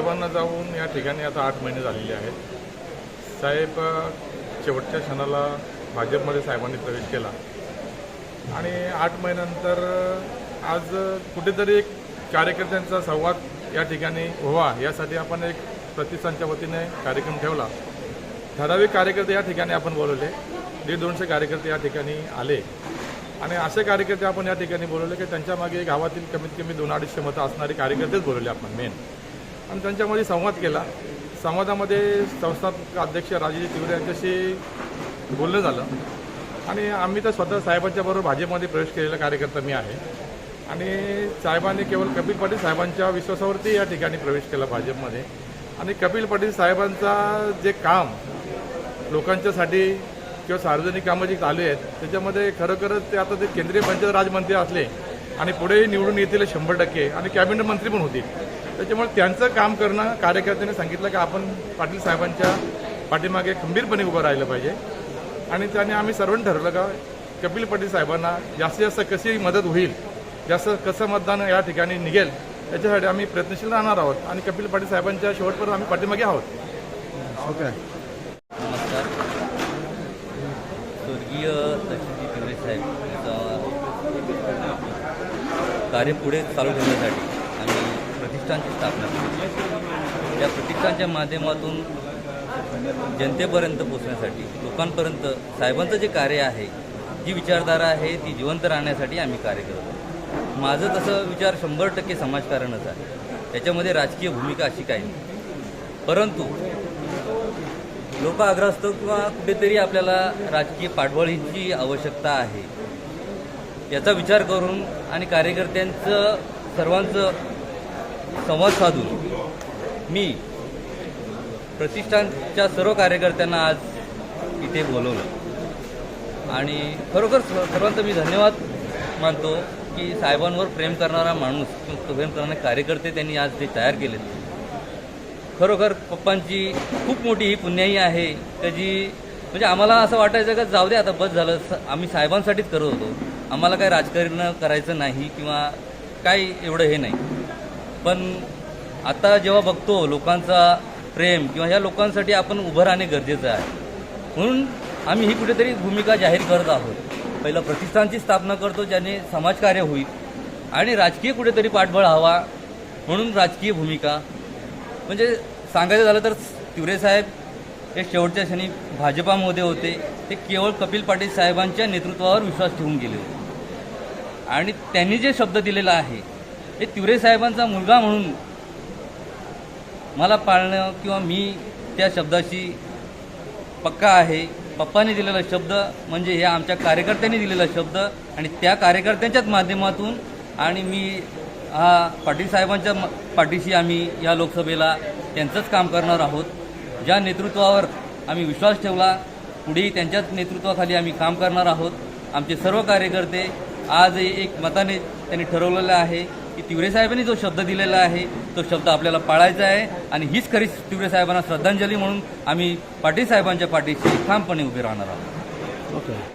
साहेबांना जाऊन या ठिकाणी आता आठ महिने झालेले आहेत. साहेब शेवटच्या क्षणाला भाजपमध्ये साहेबांनी प्रवेश केला. आणि आठ महिन्यानंतर आज कुठेतरी एक कार्यकर्त्यांचा संवाद या ठिकाणी व्हावा यासाठी आपण एक प्रतिष्ठानच्या वतीने कार्यक्रम ठेवला. ठराविक कार्यकर्ते या ठिकाणी आपण बोलवले. दीड दोनशे कार्यकर्ते या ठिकाणी आले. आणि असे कार्यकर्ते आपण या ठिकाणी बोलवले की त्यांच्या मागे गावातील कमीत कमी दोन अडीचशे मतं असणारे कार्यकर्तेच बोलवले आपण मेन आणि त्यांच्यामध्ये संवाद केला. संवादामध्ये संस्थापक अध्यक्ष राजेश तिवरे यांच्याशी बोलणं झालं. आणि आम्ही तर स्वतः साहेबांच्या बरोबर भाजपमध्ये प्रवेश केलेला कार्यकर्ता मी आहे. आणि साहेबांनी केवळ कपिल पाटील साहेबांच्या विश्वासावरती या ठिकाणी प्रवेश केला भाजपमध्ये. आणि कपिल पाटील साहेबांचा जे काम लोकांच्यासाठी किंवा सार्वजनिक कामं जी चालू आहेत त्याच्यामध्ये खरोखरच ते आता ते केंद्रीय पंचायत राजमंत्री असले आणि पुढेही निवडून येतील शंभर टक्के. आणि कॅबिनेट मंत्री पण होतील. त्याच्यामुळे त्यांचं काम करणं कार्यकर्त्यांनी सांगितलं की आपण पाटील साहेबांच्या पाठीमागे खंबीरपणे उभं राहिलं पाहिजे. आणि त्याने आम्ही सर्वांनी ठरवलं का कपिल पाटील साहेबांना जास्तीत जास्त कशी मदत होईल जास्त कसं मतदान या ठिकाणी निघेल याच्यासाठी आम्ही प्रयत्नशील राहणार आहोत आणि कपिल पाटील साहेबांच्या शेवटपर्यंत आम्ही पाठीमागे आहोत. ओके. नमस्कार. स्वर्गीय साहेब कार्य पुढे चालू ठेवण्यासाठी प्रतिष्ठानची स्थापना केली. प्रतिष्ठानच्या माध्यमातून जनतेपर्यंत पोचण्यासाठी लोकांपर्यंत साहेबांचं जे कार्य आहे जी विचारधारा आहे ती जिवंत राहण्यासाठी आम्ही कार्य करतो माझं तसं विचार शंभर टक्के समाजकारणच आहे. त्याच्यामध्ये राजकीय भूमिका अशी काही नाही. परंतु लोक लोकाग्रस्त किंवा कुठेतरी आपल्याला राजकीय पाठबळीची आवश्यकता आहे. याचा विचार करून आणि कार्यकर्त्यांचं सर्वांचं संवाद साधून मी प्रतिष्ठानच्या सर्व कार्यकर्त्यांना आज इथे बोलवलं. आणि खरोखर सर्वांचा मी धन्यवाद मानतो की साहेबांवर प्रेम करणारा माणूस किंवा प्रेम करणारे कार्यकर्ते त्यांनी आज ते तयार केलेत. खरोखर पप्पांची खूप मोठी ही पुण्याई आहे. त्याची म्हणजे आम्हाला असं वाटायचं का जाऊ दे आता बस झालं. स- आम्ही साहेबांसाठीच करत होतो. आम्हाला काय राजकारण करायचं नाही किंवा काय एवढं हे नाही. पण आता जेव्हा बघतो लोकांचा प्रेम किंवा ह्या लोकांसाठी आपण उभं राहणे गरजेचं आहे. म्हणून आम्ही ही कुठेतरी भूमिका जाहीर करत आहोत. पहिलं प्रतिष्ठानची स्थापना करतो ज्याने समाजकार्य होईल आणि राजकीय कुठेतरी पाठबळ हवा म्हणून राजकीय भूमिका. म्हणजे सांगायचं झालं तर तिवरे साहेब हे शेवटच्या क्षणी भाजपामध्ये होते. ते केवळ कपिल पाटील साहेबांच्या नेतृत्वावर विश्वास ठेवून गेले होते. आणि त्यांनी जे शब्द दिलेला आहे हे तिवरे साहेबांचा मुलगा म्हणून मला पाळणं किंवा मी त्या शब्दाशी पक्का आहे. पप्पाने दिलेला शब्द म्हणजे हे आमच्या कार्यकर्त्यांनी दिलेला शब्द आणि त्या कार्यकर्त्यांच्याच माध्यमातून आणि मी हा पाटील साहेबांच्या पाठीशी आम्ही या लोकसभेला त्यांचंच काम करणार आहोत. ज्या नेतृत्वावर आम्ही विश्वास ठेवला पुढेही त्यांच्याच नेतृत्वाखाली आम्ही काम करणार आहोत. आमचे सर्व कार्यकर्ते आज एक मताने त्यांनी ठरवलेलं आहे. की तिवरे साहेबांनी जो शब्द दिलेला आहे तो शब्द आपल्याला पाळायचा आहे आणि हीच खरी तिवरे साहेबांना श्रद्धांजली म्हणून आम्ही पाटील साहेबांच्या पाठीशी ठामपणे उभे राहणार आहोत. ओके